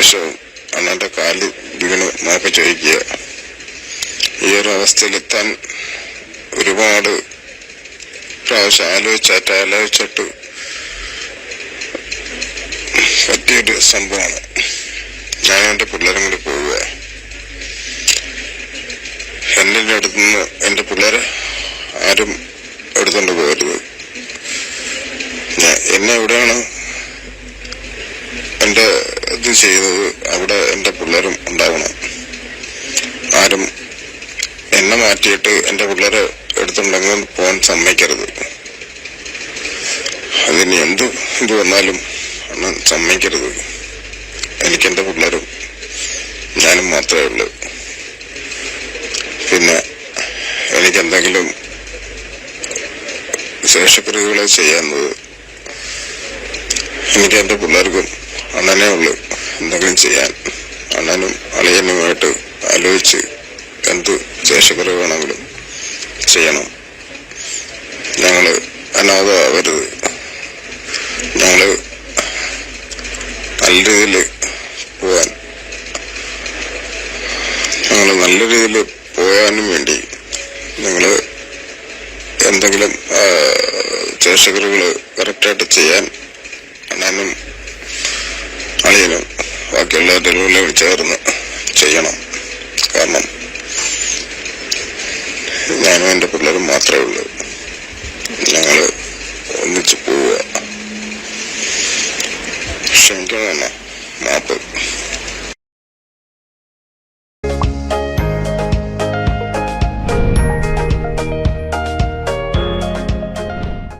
ശേഷവും അണ്ണന്റെ കാലിൽ വീണ് മാപ്പ് ചോദിക്കുക. ഈ ഒരു അവസ്ഥയിലെത്താൻ ഒരുപാട് പ്രാവശ്യം ആലോചിച്ചാട്ട് ആലോചിച്ചിട്ട് പറ്റിയൊരു സംഭവമാണ്. ഞാൻ എന്റെ പിള്ളേരും കൂടി പോവുക. എന്റെ അടുത്തുനിന്ന് എന്റെ പിള്ളേരെ ആരും എടുത്തോണ്ട് പോകരുത്. എന്നെ എവിടെയാണ് ഇത് ചെയ്തത് അവിടെ എന്റെ പിള്ളേരും ഉണ്ടാവണം. ആരും എന്നെ മാറ്റിയിട്ട് എന്റെ പിള്ളേരെ എടുത്തുണ്ടെങ്കിൽ പോകാൻ സമ്മതിക്കരുത്. അതിന് എന്ത് ഇത് വന്നാലും സമ്മതിക്കരുത്. എനിക്ക് എന്റെ പിള്ളേരും ഞാനും മാത്രമേ ഉള്ളൂ. പിന്നെ എനിക്ക് എന്തെങ്കിലും ശേഷക്രിയകളെ ചെയ്യാവുന്നത് എനിക്ക് എന്റെ പിള്ളേർക്കും അണ്ണനേ ഉള്ളൂ. ചെയ്യാൻ അണ്ണനും അളിയനുമായിട്ട് ആലോചിച്ച് എന്ത് ശേഷക്കുറവ് വേണമെങ്കിലും ചെയ്യണം. ഞങ്ങൾ അനാഥമാവരുത്. ഞങ്ങൾ നല്ല രീതിയിൽ പോവാൻ ഞങ്ങൾ നല്ല രീതിയിൽ പോകാനും വേണ്ടി ഞങ്ങൾ എന്തെങ്കിലും ശേഷക്കുറവുകൾ കറക്റ്റായിട്ട് ചെയ്യാൻ അണ്ണനും അളിയനും ബാക്കിയുള്ള തെളിവെല്ലാം വിളിച്ചായിരുന്നു ചെയ്യണം. കാരണം ഞാനും എന്റെ പിള്ളേരും മാത്രമേ ഉള്ളൂ. ഞങ്ങൾ ഒന്നിച്ച് പോവുക. ക്ഷമിക്കണം തന്നെ മാപ്പ്.